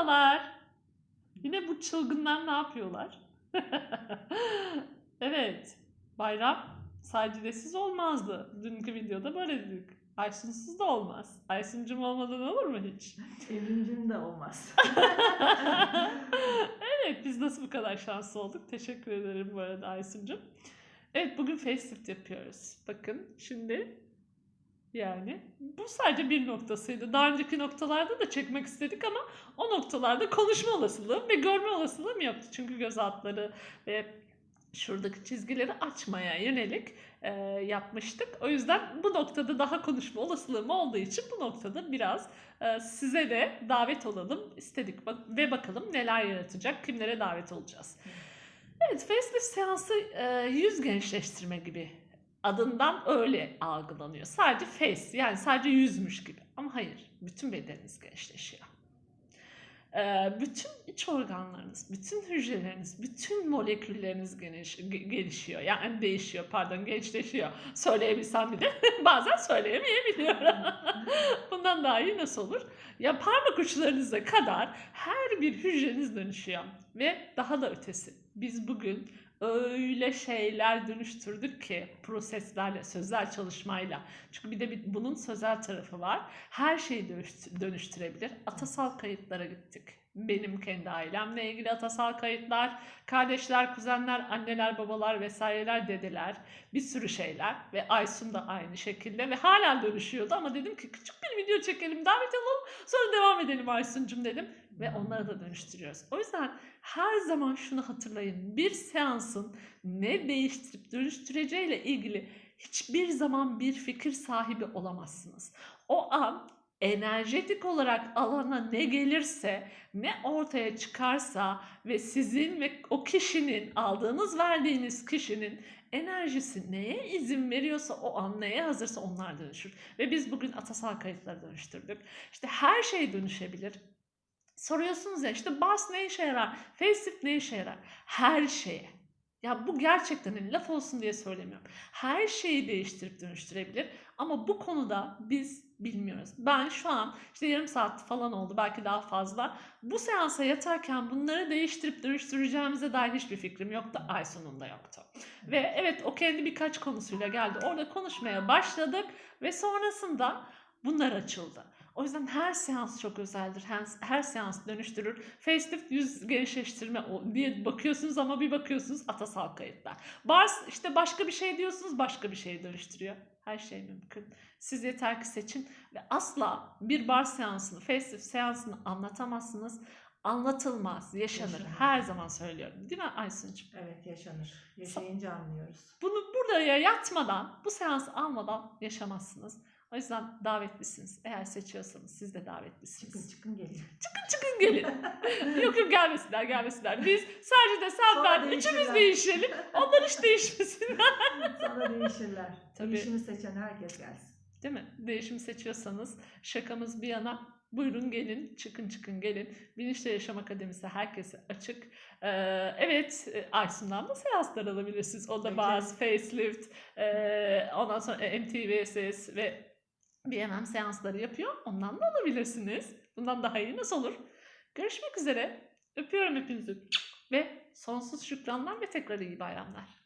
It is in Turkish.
Merhabalar. Yine bu çılgınlar ne yapıyorlar? evet, bayram sacidesiz olmazdı. Dünkü videoda böyle dedik. Aysun'suz da olmaz. Aysun'cum olmadan olur mu hiç? Evrimcim de olmaz. evet, biz nasıl bu kadar şanslı olduk? Teşekkür ederim bu arada Aysun'cum. Evet, bugün facelift yapıyoruz. Bakın şimdi yani bu sadece bir noktasıydı. Daha önceki noktalarda da çekmek istedik ama o noktalarda konuşma olasılığım ve görme olasılığım yoktu. Çünkü göz altları ve şuradaki çizgileri açmaya yönelik e, yapmıştık. O yüzden bu noktada daha konuşma olasılığım olduğu için bu noktada biraz e, size de davet olalım istedik Bak- ve bakalım neler yaratacak, kimlere davet olacağız. Evet, facelift seansı e, yüz gençleştirme gibi adından öyle algılanıyor. Sadece face yani sadece yüzmüş gibi. Ama hayır, bütün bedeniniz gençleşiyor. Ee, bütün iç organlarınız, bütün hücreleriniz, bütün molekülleriniz geniş, ge- gelişiyor. Yani değişiyor, pardon gençleşiyor. Söyleyebilsem bir de bazen söyleyemeyebiliyorum. Bundan daha iyi nasıl olur? Ya parmak uçlarınıza kadar her bir hücreniz dönüşüyor. Ve daha da ötesi. Biz bugün öyle şeyler dönüştürdük ki proseslerle, sözel çalışmayla. Çünkü bir de bir, bunun sözel tarafı var. Her şeyi dönüştü- dönüştürebilir. Atasal kayıtlara gittik. Benim kendi ailemle ilgili atasal kayıtlar, kardeşler, kuzenler, anneler, babalar vesaireler, dedeler, bir sürü şeyler ve Aysun da aynı şekilde ve hala dönüşüyordu ama dedim ki küçük bir video çekelim, davet alalım, sonra devam edelim Aysun'cum dedim ve onları da dönüştürüyoruz. O yüzden her zaman şunu hatırlayın. Bir seansın ne değiştirip dönüştüreceğiyle ilgili hiçbir zaman bir fikir sahibi olamazsınız. O an enerjetik olarak alana ne gelirse, ne ortaya çıkarsa ve sizin ve o kişinin, aldığınız verdiğiniz kişinin enerjisi neye izin veriyorsa o an neye hazırsa onlar dönüşür. Ve biz bugün atasal kayıtları dönüştürdük. İşte her şey dönüşebilir. Soruyorsunuz ya işte bars ne işe yarar? Facelift ne işe yarar? Her şeye. Ya bu gerçekten hani laf olsun diye söylemiyorum. Her şeyi değiştirip dönüştürebilir. Ama bu konuda biz bilmiyoruz. Ben şu an işte yarım saat falan oldu belki daha fazla. Bu seansa yatarken bunları değiştirip dönüştüreceğimize dair hiçbir fikrim yoktu. Ay sonunda yoktu. Ve evet o kendi birkaç konusuyla geldi. Orada konuşmaya başladık ve sonrasında bunlar açıldı. O yüzden her seans çok özeldir. Her, her seans dönüştürür. Facelift yüz gençleştirme diye bakıyorsunuz ama bir bakıyorsunuz atasal kayıtlar. Bars işte başka bir şey diyorsunuz başka bir şey dönüştürüyor. Her şey mümkün. Siz yeter ki seçin ve asla bir bar seansını, facelift seansını anlatamazsınız. Anlatılmaz, yaşanır. Yaşanır. Her zaman söylüyorum. Değil mi Aysun'cum? Evet yaşanır. Yaşayınca anlıyoruz. Bunu buraya yatmadan, bu seansı almadan yaşamazsınız. O yüzden davetlisiniz. Eğer seçiyorsanız siz de davetlisiniz. Çıkın çıkın gelin. Çıkın gelin. yok yok gelmesinler gelmesinler. Biz sadece de sen Sonra ben üçümüz değişirler. değişelim. Onlar hiç değişmesinler. Sonra değişirler. Tabii. Değişimi seçen herkes gelsin. Değil mi? Değişimi seçiyorsanız şakamız bir yana buyurun gelin çıkın çıkın gelin. Bilinçli Yaşam Akademisi herkese açık. Ee, evet e, Aysun'dan da seanslar alabilirsiniz. O da bazı facelift e, ondan sonra MTVSS ve BMM seansları yapıyor. Ondan da alabilirsiniz. Bundan daha iyi nasıl olur? Görüşmek üzere. Öpüyorum hepinizi. Ve sonsuz şükranlar ve tekrar iyi bayramlar.